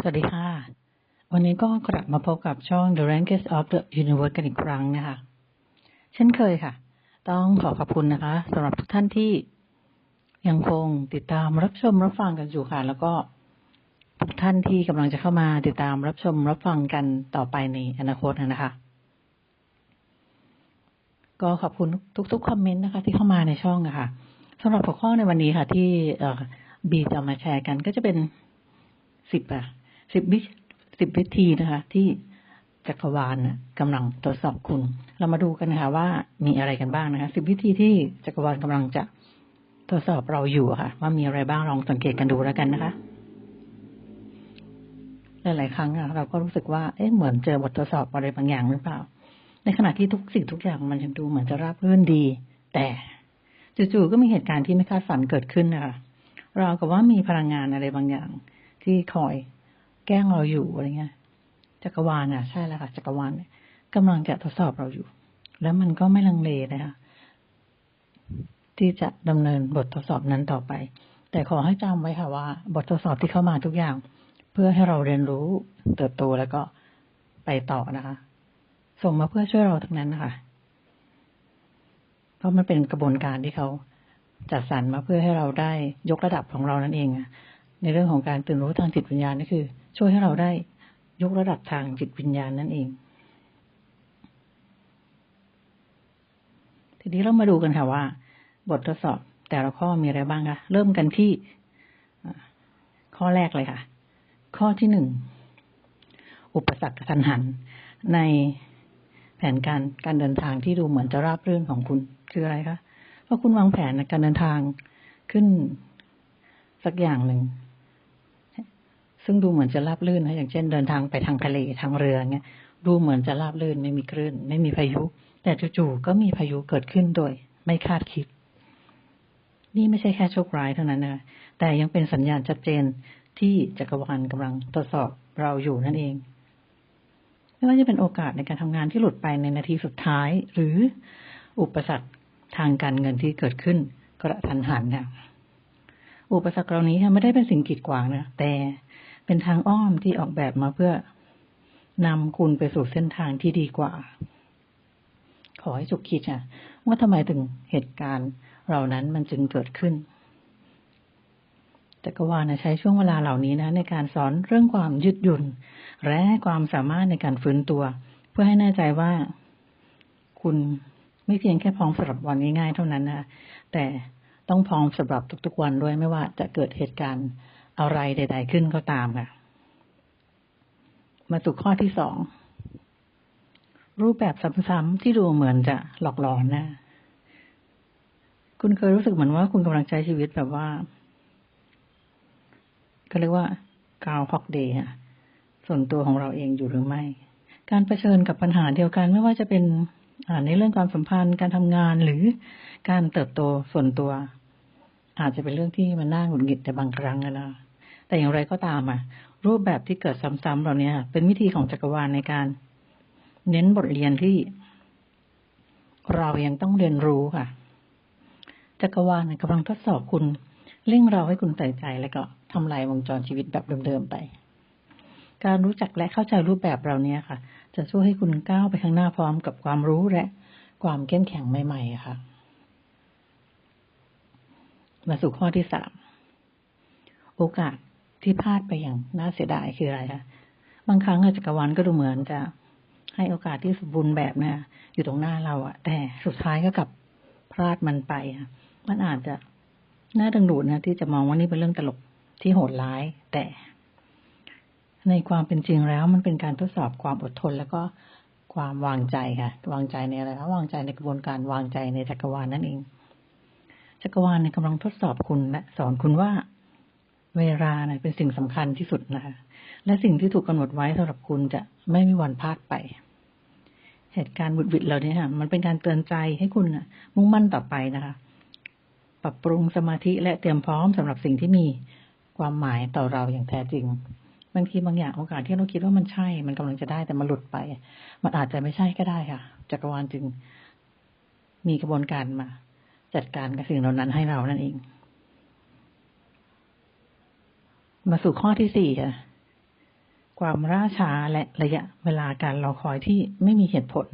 สวัสดีค่ะ วันนี้ก็กลับมาพบกับช่อง The Rankings of the Universe กันอีกครั้งนะคะ เช่นเคยค่ะ ต้องขอขอบคุณนะคะสำหรับทุกท่านที่ยังคงติดตามรับชมรับฟังกันอยู่ค่ะ แล้วก็ทุกท่านที่กำลังจะเข้ามาติดตามรับชมรับฟังกันต่อไปในอนาคตนะคะ ก็ขอบคุณทุกๆคอมเมนต์นะคะ ที่เข้ามาในช่องอะค่ะสำหรับหัวข้อในวันนี้ค่ะ ที่บีจะมาแชร์กันก็จะเป็นสิบอะ สิบวิสิบวิธีนะคะ ที่จักรวาลนะกำลังตรวจสอบคุณ เรามาดูกันนะคะว่ามีอะไรกันบ้างนะคะสิบวิธีที่จักรวาลกำลังจะตรวจสอบเราอยู่ค่ะ ว่ามีอะไรบ้างลองสังเกตกันดูแล้วกันนะคะหลายๆครั้งอะเราก็รู้สึกว่าเอ๊ะเหมือนเจอบททดสอบอะไรบางอย่างหรือเปล่า ในขณะที่ทุกสิ่งทุกอย่างมันดูเหมือนจะราบรื่นดี แต่จู่ๆก็มีเหตุการณ์ที่ไม่คาดฝันเกิดขึ้นนะคะเรากับว่ามีพลังงานอะไรบางอย่าง ที่คอย ล้งเราอยู่อะไรเงี้ยจักรวาลน่ะใช่แล้วค่ะจักรวาลกำลังจะทดสอบเราอยู่ แล้วมันก็ไม่ลังเลนะคะที่จะดำเนินบททดสอบนั้นต่อไป แต่ขอให้จำไว้ค่ะว่า บททดสอบที่เข้ามาทุกอย่าง เพื่อให้เราเรียนรู้เติบโตแล้วก็ไปต่อนะคะ ส่งมาเพื่อช่วยเราทั้งนั้นนะคะเพราะมันเป็นกระบวนการที่เขาจัดสรรมาเพื่อให้เราได้ยกระดับของเรานั่นเองในเรื่องของการตื่นรู้ทางจิตวิญญาณนี่คือ ช่วยให้เราได้ยกระดับทางจิตวิญญาณนั่นเอง ทีนี้เรามาดูกันค่ะว่า บททดสอบแต่ละข้อมีอะไรบ้างคะเริ่มกันที่ข้อแรกเลยค่ะ ข้อที่หนึ่ง อุปสรรคกระทันหันในแผนการการเดินทางที่ดูเหมือนจะราบรื่นของคุณคืออะไรคะ เพราะคุณวางแผนในการเดินทางขึ้นสักอย่างหนึ่ง ซึ่งดูเหมือนจะราบลื่นนะอย่างเช่นเดินทางไปทางทะเลทางเรือเงี้ยดูเหมือนจะราบลื่นไม่มีคลื่น ไม่มีพายุ แต่จู่ๆก็มีพายุเกิดขึ้นโดย ไม่คาดคิด นี่ไม่ใช่แค่โชคร้ายเท่านั้นนะแต่ยังเป็นสัญญาณชัดเจนที่จักรวาลกำลังตรวจสอบเราอยู่นั่นเองไม่ว่าจะเป็นโอกาสในการทำงานที่หลุดไปในนาทีสุดท้าย หรืออุปสรรคทางการเงินที่เกิดขึ้นกระทันหันนะอุปสรรคเหล่านี้ไม่ได้เป็นสิ่งกีดขวางนะแต่ เป็นทางอ้อมที่ออกแบบมาเพื่อนำคุณไปสู่เส้นทางที่ดีกว่า ขอให้จุกคิดอะว่าทำไมถึงเหตุการณ์เหล่านั้นมันจึงเกิดขึ้นจักรวาลใช้ช่วงเวลาเหล่านี้นะ ในการสอนเรื่องความยืดหยุ่น และความสามารถในการฟื้นตัว เพื่อให้แน่ใจว่า คุณไม่เพียงแค่พร้อมสำหรับวันง่ายๆเท่านั้นนะแต่ต้องพร้อมสำหรับทุกๆวันด้วยไม่ว่าจะเกิดเหตุการณ์ อะไรใด ๆ ขึ้นก็ตามค่ะ มาสู่ข้อที่สอง รูปแบบซ้ำๆที่ดูเหมือนจะหลอกหลอนนะ คุณเคยรู้สึกเหมือนว่าคุณกำลังใช้ชีวิตแบบว่า ก็เรียกว่ากาวฮอกเดย์ส่วนตัวของเราเองอยู่หรือไม่ การรเผชิญกับปัญหาเดียวกัน ไม่ว่าจะเป็นในเรื่องความสัมพันธ์การทำงานหรือการเติบโตส่วนตัว อาจจะเป็นเรื่องที่มันน่าหงุดหงิดแต่บางครั้งนะแต่อย่างไรก็ตามอะ รูปแบบที่เกิดซ้ำๆเหล่านี้เป็นวิธีของจักรวาลในการ เน้นบทเรียนที่ เรายังต้องเรียนรู้ค่ะ จักรวาลกำลังทดสอบคุณเร่งเราให้คุณใส่ใจแล้วก็ทำลายวงจรชีวิตแบบเดิมๆไป การรู้จักและเข้าใจรูปแบบเราเนี้ยค่ะ จะช่วยให้คุณก้าวไปข้างหน้าพร้อมกับความรู้และความเข้มแข็งใหม่ๆค่ะ มาสู่ข้อที่สามโอกาสที่พลาดไปอย่างน่าเสียดายคืออะไรคะบางครั้งจักรวาลก็ดูเหมือนจะให้โอกาสที่สมบูรณ์แบบนะอยู่ตรงหน้าเราอะแต่สุดท้ายก็กลับพลาดมันไปอะมันอาจจะน่าดึงดูดนะที่จะมองว่านี่เป็นเรื่องตลกที่โหดร้าย แต่ ในความเป็นจริงแล้ว มันเป็นการทดสอบความอดทน แล้วก็ความวางใจค่ะ วางใจในอะไรคะวางใจในกระบวนการวางใจในจักรวาลนั่นเอง จักรวาลในกำลังทดสอบคุณและสอนคุณว่าเวลานะเป็นสิ่งสำคัญที่สุดนะคะ และสิ่งที่ถูกกำหนดไว้สำหรับคุณจะไม่มีวันพลาดไป เหตุการณ์บุดวิดเรานี่ยค่ะ มันเป็นการเตือนใจให้คุณมุ่งมั่นต่อไปนะคะ ปรับปรุงสมาธิและเตรียมพร้อมสำหรับสิ่งที่มีความหมายต่อเราอย่างแท้จริง บางทีบางอย่างโอกาสที่เราคิดว่ามันใช่ มันกำลังจะได้แต่มันหลุดไป มันอาจจะไม่ใช่ก็ได้ค่ะ จักรวาลจึงมีกระบวนการมา จัดการกับสิ่งเหล่านั้นให้เรานั่นเอง มาสู่ข้อที่สี่ค่ะ ความล่าช้าและระยะเวลาการรอคอยที่ไม่มีเหตุผล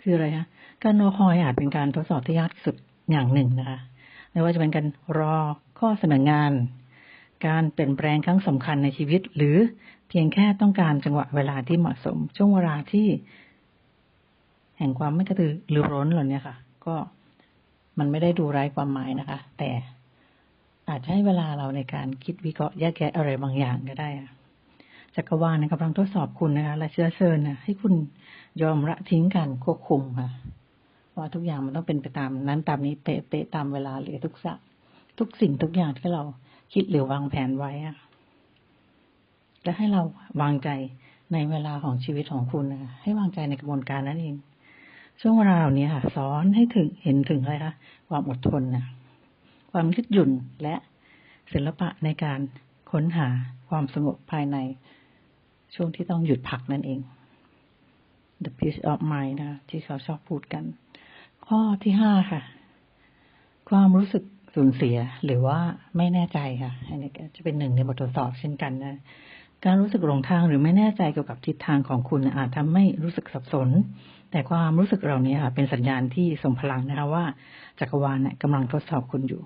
คืออะไรคะการรอคอยอาจเป็นการทดสอบที่ยากสุดอย่างหนึ่งนะคะไม่ว่าจะเป็นการรอข้อเสนองาน การเปลี่ยนแปลงครั้งสำคัญในชีวิต หรือเพียงแค่ต้องการจังหวะเวลาที่เหมาะสม ช่วงเวลาที่ แห่งความไม่กระตือรือร้นเหล่านี้ค่ะ ก็มันไม่ได้ดูไร้ความหมายนะคะ แต่อาจให้เวลาเราในการคิดวิเคราะห์แยกแยะอะไรบางอย่างก็ได้อะจักรวาลกำลังทดสอบคุณนะคะ และเชื้อเชิญนะให้คุณยอมละทิ้งการควบคุมค่ะว่าทุกอย่างมันต้องเป็นไปตามนั้นตามนี้เป๊ะๆตามเวลาหรือทุกสักทุกสิ่งทุกอย่างที่เราคิดหรือวางแผนไว้อะและให้เราวางใจในเวลาของชีวิตของคุณนะคะให้วางใจในกระบวนการนั้นเอง ช่วงเวลาเหล่านี้ค่ะ สอนให้ถึงเห็นถึงอะไรคะความอดทนนะความยืดหยุ่นและศิลปะในการค้นหาความสงบภายในช่วงที่ต้องหยุดพักนั่นเอง the peace of mind นะที่เขาชอบพูดกัน ข้อที่ห้าค่ะ ความรู้สึกสูญเสียหรือว่าไม่แน่ใจค่ะอันนี้ก็จะเป็นหนึ่งในบททดสอบเช่นกันนะ การรู้สึกหลงทางหรือไม่แน่ใจเกี่ยวกับทิศทางของคุณอาจทำให้รู้สึกสับสน แต่ความรู้สึกเหล่านี้ค่ะเป็นสัญญาณที่ส่งพลังนะคะว่าจักรวาลเนี่ยกำลังทดสอบคุณอยู่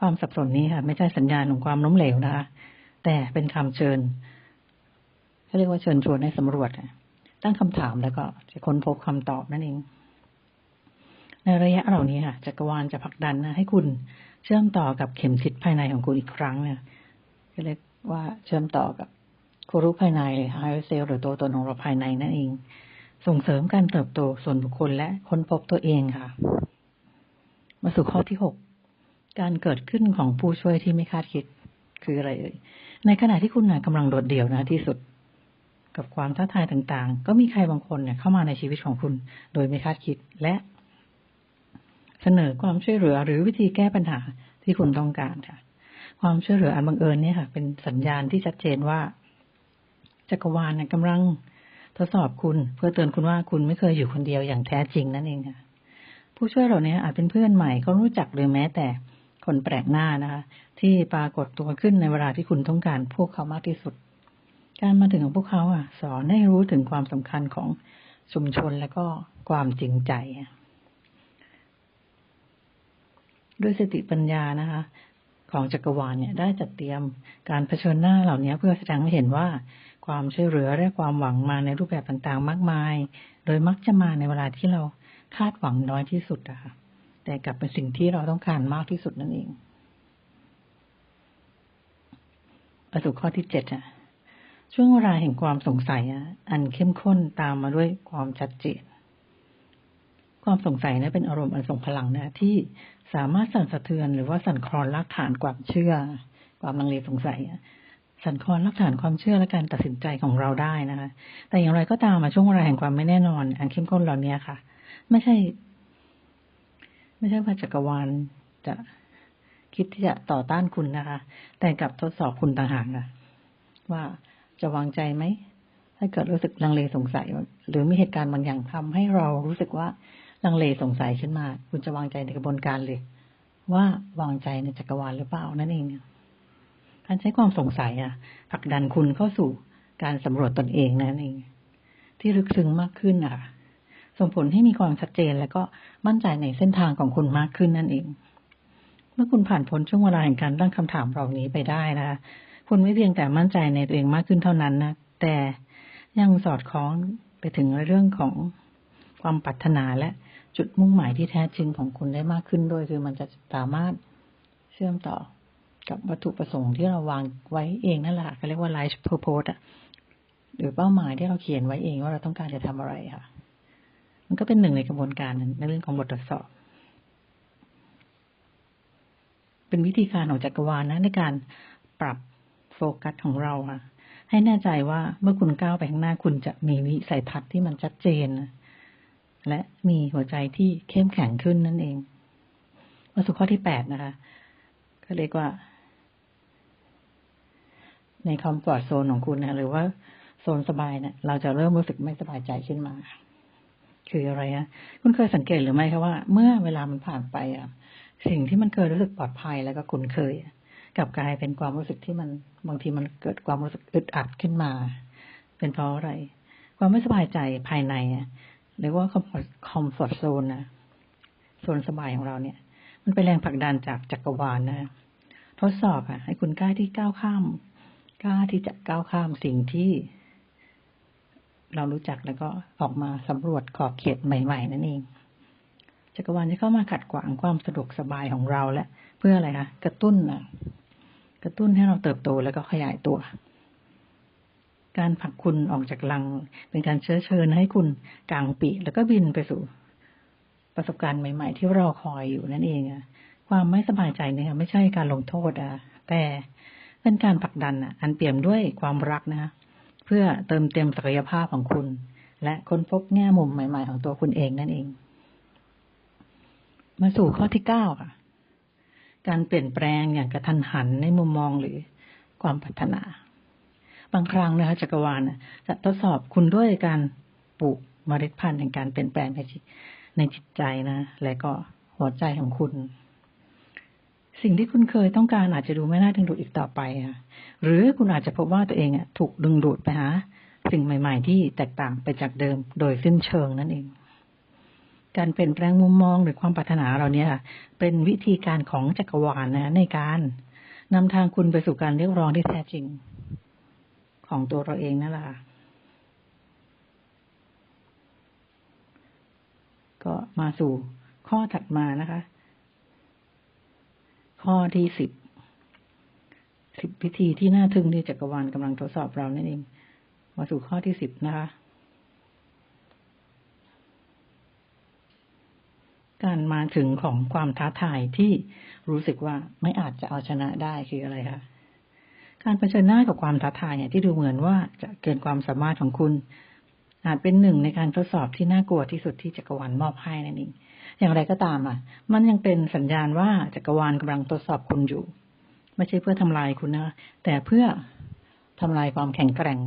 ความสับสนนี้ค่ะไม่ใช่สัญญาณของความล้มเหลวนะคะ แต่เป็นคำเชิญเขาเรียกว่าเชิญชวนให้สำรวจตั้งคำถามแล้วก็จะค้นพบคำตอบนั่นเอง ในระยะเหล่านี้ค่ะจักรวาลจะผลักดันนะให้คุณเชื่อมต่อกับเข็มทิศภายในของคุณอีกครั้งเนี่ยก็เรียก ว่าเชื่อมต่อกับครู้ภายในเลยไฮเซลหรือตัวตนของเราภายในนั่นเอง ส่งเสริมการเติบโตส่วนบุคคลและค้นพบตัวเองค่ะ มาสู่ข้อที่หกการเกิดขึ้นของผู้ช่วยที่ไม่คาดคิดคืออะไรเอ่ยในขณะที่คุณกำลังโดดเดี่ยวนะที่สุด กับความท้าทายต่างๆ ก็มีใครบางคนเนี่ยเข้ามาในชีวิตของคุณ โดยไม่คาดคิดและเสนอความช่วยเหลือหรือวิธีแก้ปัญหาที่คุณต้องการค่ะ ความช่วยเหลืออันบังเอิญเนี่ยค่ะ เป็นสัญญาณที่ชัดเจนว่า จักรวาลกำลังทดสอบคุณเพื่อเตือนคุณว่าคุณไม่เคยอยู่คนเดียวอย่างแท้จริงนั่นเองค่ะ ผู้ช่วยเหล่านี้อาจเป็นเพื่อนใหม่เขารู้จักหรือแม้แต่คนแปลกหน้านะคะ ที่ปรากฏตัวขึ้นในเวลาที่คุณต้องการพวกเขามากที่สุด การมาถึงของพวกเขาอะ สอนให้รู้ถึงความสำคัญของชุมชนและก็ความจริงใจ ด้วยสติปัญญานะคะ ของจักรวาลเนี่ยได้จัดเตรียมการเผชิญหน้าเหล่านี้เพื่อแสดงให้เห็นว่าความช่วยเหลือและความหวังมาในรูปแบบต่างๆ มากมาย โดยมักจะมาในเวลาที่เราคาดหวังน้อยที่สุดอะค่ะ แต่กลับเป็นสิ่งที่เราต้องการมากที่สุดนั่นเองประสูข้อที่เจ็ดอะช่วงเวลาแห่งความสงสัยอะอันเข้มข้นตามมาด้วยความชัดเจน ความสงสัยนะเป็นอารมณ์อันทรงพลังนะที่สามารถสั่นสะเทือนหรือว่าสั่นคลอนรากฐานความเชื่อ ความลังเลสงสัยสั่นคลอนรากฐานความเชื่อและการตัดสินใจของเราได้นะคะ แต่อย่างไรก็ตามมาช่วงเวลาแห่งความไม่แน่นอน อันเข้มข้นเหล่านี้ค่ะ ไม่ใช่ ไม่ใช่ว่าจักรวาลจะคิดที่จะต่อต้านคุณนะคะ แต่กลับทดสอบคุณต่างหากนะว่าจะวางใจไหมถ้าเกิดรู้สึกลังเลสงสัย หรือมีเหตุการณ์บางอย่างทำให้เรารู้สึกว่า ลังเลสงสัยขึ้นมา คุณจะวางใจในกระบวนการเลย ว่าวางใจในจักรวาลหรือเปล่านั่นเองการใช้ความสงสัยอะผลักดันคุณเข้าสู่การสำรวจตนเองนั่นเอง ที่ลึกซึ้งมากขึ้นอะ ส่งผลให้มีความชัดเจนและก็มั่นใจในเส้นทางของคุณมากขึ้นนั่นเอง เมื่อคุณผ่านพ้นช่วงเวลาแห่งการตั้งคำถามเหล่านี้ไปได้นะคะคุณไม่เพียงแต่มั่นใจในตัวเองมากขึ้นเท่านั้นนะแต่ยังสอดคล้องไปถึงเรื่องของความปรารถนาและ จุดมุ่งหมายที่แท้จริงของคุณได้มากขึ้นด้วย คือมันจะสามารถเชื่อมต่อกับวัตถุประสงค์ที่เราวางไว้เองนั่นแหละเขาเรียกว่า life purpose อะหรือเป้าหมายที่เราเขียนไว้เองว่าเราต้องการจะทำอะไรค่ะ มันก็เป็นหนึ่งในกระบวนการในเรื่องของบททดสอบ เป็นวิธีการของจักรวาลนะ ในการปรับโฟกัสของเราค่ะ ให้แน่ใจว่าเมื่อคุณก้าวไปข้างหน้าคุณจะมีวิสัยทัศน์ที่มันชัดเจน และมีหัวใจที่เข้มแข็งขึ้นนั่นเองมาสู่ข้อที่แปดนะคะ ก็เรียกว่า ในคอมฟอร์ทโซนของคุณนะหรือว่าโซนสบายเนะี่ยเราจะเริ่มรู้สึกไม่สบายใจขึ้นมา คืออะไรอะคุณเคยสังเกตหรือไม่คะว่า เมื่อเวลามันผ่านไปอะ สิ่งที่มันเคยรู้สึกปลอดภัยแล้วก็คุ้นเคยกับกลายเป็นความรู้สึกที่มันบางทีมันเกิดความรู้สึกอึดอัดขึ้นมา เป็นเพราะอะไร ความไม่สบายใจภายในอะ หรือว่าคอมฟอร์ z โซนนะโซนสบายของเราเนี่ย มันเป็นแรงผลักดันจากจักรวาลนะ ทดสอบอะ ให้คุณกล้าที่ก้าวข้ามกล้าที่จะก้าวข้ามสิ่งที่ เรารู้จักแล้วก็ออกมาสำรวจขอบเขตใหม่ ๆ นั่นเองจักรวาลจะเข้ามาขัดขวางความสะดวกสบายของเราและ เพื่ออะไรคะกระตุ้นนะกระตุ้นให้เราเติบโตแล้วก็ขยายตัว การผลักคุณออกจากลัง เป็นการเชื้อเชิญให้คุณกางปีกแล้วก็บินไปสู่ ประสบการณ์ใหม่ ๆ ที่รอคอยอยู่นั่นเองอะความไม่สบายใจเนี่ยไม่ใช่การลงโทษอะแต่เป็นการผลักดันอะอันเปี่ยมด้วยความรักนะคะเพื่อเติมเต็มศักยภาพของคุณ และค้นพบแง่มุมใหม่ ๆ ของตัวคุณเองนั่นเอง มาสู่ข้อที่เก้าค่ะ การเปลี่ยนแปลงอย่างกระทันหันในมุมมองหรือความพัฒนา บางครั้งนะคะจักรวาลจะทดสอบคุณด้วยการปลูกเมล็ดพันธุ์แห่งการเปลี่ยนแปลงในจิตในจิตใจนะ และก็หัวใจของคุณ สิ่งที่คุณเคยต้องการอาจจะดูไม่น่าดึงดูดอีกต่อไปค่ะหรือคุณอาจจะพบว่าตัวเองอะถูกดึงดูดไปหาสิ่งใหม่ ๆ ที่แตกต่างไปจากเดิมโดยสิ้นเชิงนั่นเอง การเปลี่ยนแปลงมุมมองหรือความปรารถนาเราเนี่ยค่ะ เป็นวิธีการของจักรวาลนะ ในการนำทางคุณไปสู่การเรียกร้องที่แท้จริง ของตัวเราเองนั่นแหละค่ะก็มาสู่ข้อถัดมานะคะ ข้อที่สิบสิบวิธีที่น่าทึ่งที่จักรวาลกำลังทดสอบเรานั่นเอง มาสู่ข้อที่สิบนะคะ การมาถึงของความท้าทายที่รู้สึกว่าไม่อาจจะเอาชนะได้คืออะไรคะ การเผชิญหน้ากับความท้าทายเนี่ยที่ดูเหมือนว่าจะเกินความสามารถของคุณ อาจเป็นหนึ่งในการทดสอบที่น่ากลัวที่สุดที่จักรวาลมอบให้นั่นเองอย่างไรก็ตามอะ มันยังเป็นสัญญาณว่าจักรวาลกำลังทดสอบคุณอยู่ ไม่ใช่เพื่อทำลายคุณนะแต่เพื่อทำลายความแข็งแกร่ง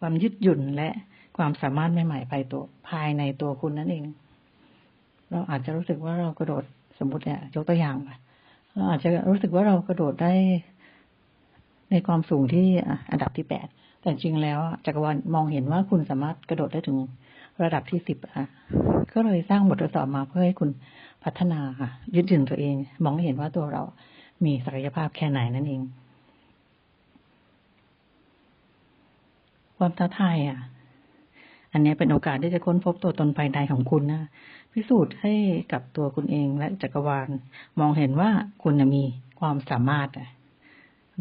ความยืดหยุ่นและความสามารถใหม่ๆภายตัวภายในตัวคุณนั่นเอง เราอาจจะรู้สึกว่าเรากระโดดสมมติเนี่ยยกตัวอย่างไปเราอาจจะรู้สึกว่าเรากระโดดได้ ในความสูงที่อันดับที่แปดแต่จริงแล้วจักรวาลมองเห็นว่าคุณสามารถกระโดดได้ถึงระดับที่สิบอะก็เลยสร้างบททดสอบมาเพื่อให้คุณพัฒนาค่ะยึดถือตัวเอง มองเห็นว่าตัวเรามีศักยภาพแค่ไหนนั่นเอง ความท้าทายอะ อันนี้เป็นโอกาสที่จะค้นพบตัวตนภายในของคุณนะพิสูจน์ให้กับตัวคุณเองและจักรวาล มองเห็นว่าคุณมีความสามารถอะ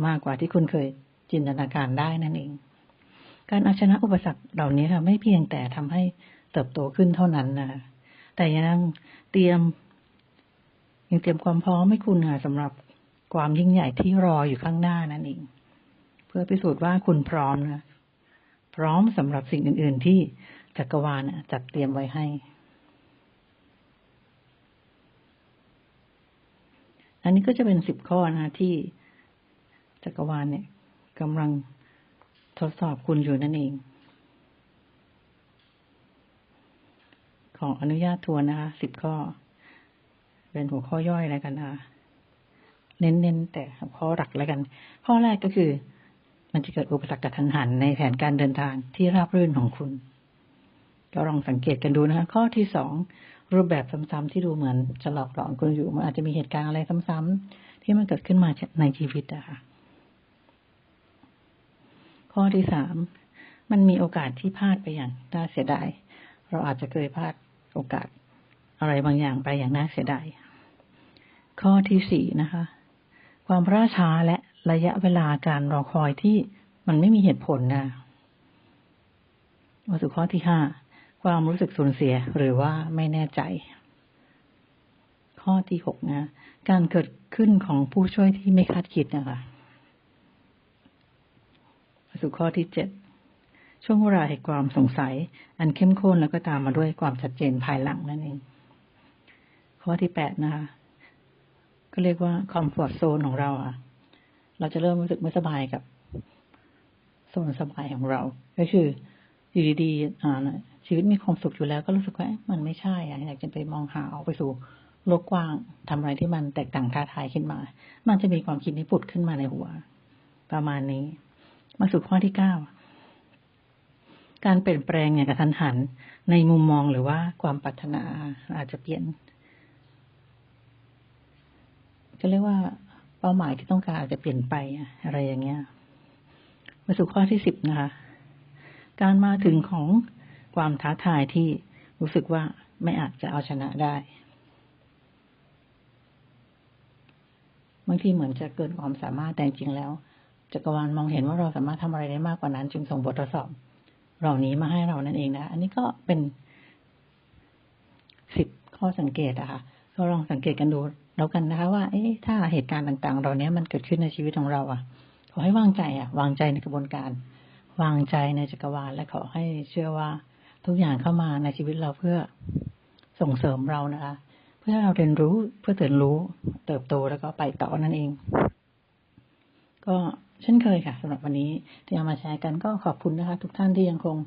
มากกว่าที่คุณเคยจินตนาการได้นั่นเอง การเอาชนะอุปสรรคเหล่านี้ค่ะ ไม่เพียงแต่ทำให้เติบโตขึ้นเท่านั้นนะแต่ยังเตรียม ยังเตรียมความพร้อมให้คุณค่ะสำหรับความยิ่งใหญ่ที่รออยู่ข้างหน้านั่นเอง เพื่อพิสูจน์ว่าคุณพร้อมนะพร้อมสำหรับสิ่งอื่น ๆ ที่จักรวาลจัดเตรียมไว้ให้ อันนี้ก็จะเป็นสิบข้อนะที่ จักรวาลเนี่ยกำลังทดสอบคุณอยู่นั่นเอง ขออนุญาตทวนนะคะสิบข้อ เป็นหัวข้อย่อยแล้วกันนะคะเน้นๆแต่หัวข้อหลักแล้วกัน ข้อแรกก็คือ มันจะเกิดอุปสรรคกระทันหันในแผนการเดินทางที่ราบรื่นของคุณ ก็ลองสังเกตกันดูนะคะ ข้อที่สองรูปแบบซ้ำๆที่ดูเหมือนจะหลอกหลอนคุณอยู่ มันอาจจะมีเหตุการณ์อะไรซ้ำๆที่มันเกิดขึ้นมาในชีวิตอะค่ะ ข้อที่สามมันมีโอกาสที่พลาดไปอย่างน่าเสียดาย เราอาจจะเคยพลาดโอกาส อะไรบางอย่างไปอย่างน่าเสียดาย ข้อที่สี่นะคะ ความล่าช้าและระยะเวลาการรอคอยที่มันไม่มีเหตุผลนะมาสู่ข้อที่ห้าความรู้สึกสูญเสียหรือว่าไม่แน่ใจ ข้อที่หกนะ การเกิดขึ้นของผู้ช่วยที่ไม่คาดคิดนะคะ สู่ข้อที่เจ็ดช่วงเวลาแห่งความสงสัย อันเข้มข้นแล้วก็ตามมาด้วยความชัดเจนภายหลังนั่นเอง ข้อที่แปดนะคะ ก็เรียกว่าคอมฟอร์ z โซนของเราอะเราจะเริ่มรู้สึกไม่สบายกับโซนสบายของเรา ก็คืออยู่ดีๆอ่าชีวิตมีความสุขอยู่แล้ว ก็รู้สึกว่ามันไม่ใช่อะอยากจะไปมองหาออกไปสู่โลกกว้างทำอะไรที่มันแตกต่างท้าทายขึ้นมา มันจะมีความคิดนี้ผุดขึ้นมาในหัว ประมาณนี้ มาสู่ข้อที่เก้าการเปลี่ยนแปลงอย่างกระทันหันในมุมมองหรือว่าความปรารถนาอาจจะเปลี่ยนก็เรียกว่าเป้าหมายที่ต้องการอาจจะเปลี่ยนไปอะไรอย่างเงี้ย มาสู่ข้อที่สิบนะคะ การมาถึงของความท้าทายที่รู้สึกว่าไม่อาจจะเอาชนะได้ บางทีเหมือนจะเกินความสามารถแต่จริงแล้ว จักรวาลมองเห็นว่าเราสามารถทำอะไรได้มากกว่านั้น จึงส่งบททดสอบ เหล่านี้มาให้เรานั่นเองนะ อันนี้ก็เป็นสิบข้อสังเกตอะค่ะก็ลองสังเกตกันดูแล้วกันนะคะ ว่า เอ๊ะถ้าเหตุการณ์ต่างๆเรานี้มันเกิดขึ้นในชีวิตของเราอะขอให้วางใจอะวางใจในกระบวนการ วางใจในจักรวาลและขอให้เชื่อว่าทุกอย่างเข้ามาในชีวิตเราเพื่อส่งเสริมเรานะคะ เพื่อเราเรียนรู้เพื่อเตินรู้ เติบโตแล้วก็ไปต่อนั่นเอง ก็ เช่นเคยค่ะสำหรับวันนี้ที่เอามาแชร์กันก็ขอบคุณนะคะ ทุกท่านที่ยังคง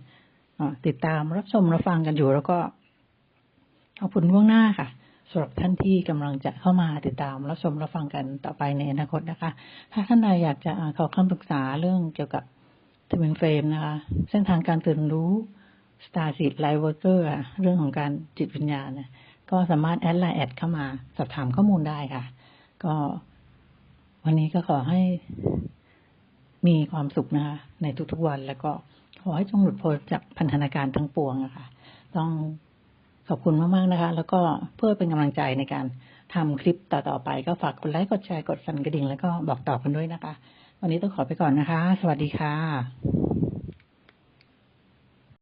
ติดตามรับชมรับฟังกันอยู่ แล้วก็ขอบคุณล่วงหน้าค่ะสำหรับท่านที่กำลังจะเข้ามาติดตามรับชมรับฟังกันต่อไปในอนาคตนะคะ ถ้าท่านใดอยากจะขอคำปรึกษาเรื่องเกี่ยวกับทวินเฟรมนะคะ เส้นทางการตื่นรู้ Star Seed Light Worker เรื่องของการจิตวิญญาณก็สามารถแอดไลน์แอดเข้ามาสอบถามข้อมูลได้ค่ะ ก็วันนี้ก็ขอให้ มีความสุขนะคะ ในทุกๆวันแล้วก็ขอให้จงหลุดพ้นจากพันธนาการทั้งปวงอะค่ะต้องขอบคุณมากๆนะคะ แล้วก็เพื่อเป็นกำลังใจในการทำคลิปต่อๆไป ก็ฝากกดไลค์กดแชร์กดสั่นกระดิ่งแล้วก็บอกต่อกันด้วยนะคะ วันนี้ต้องขอไปก่อนนะคะ สวัสดีค่ะ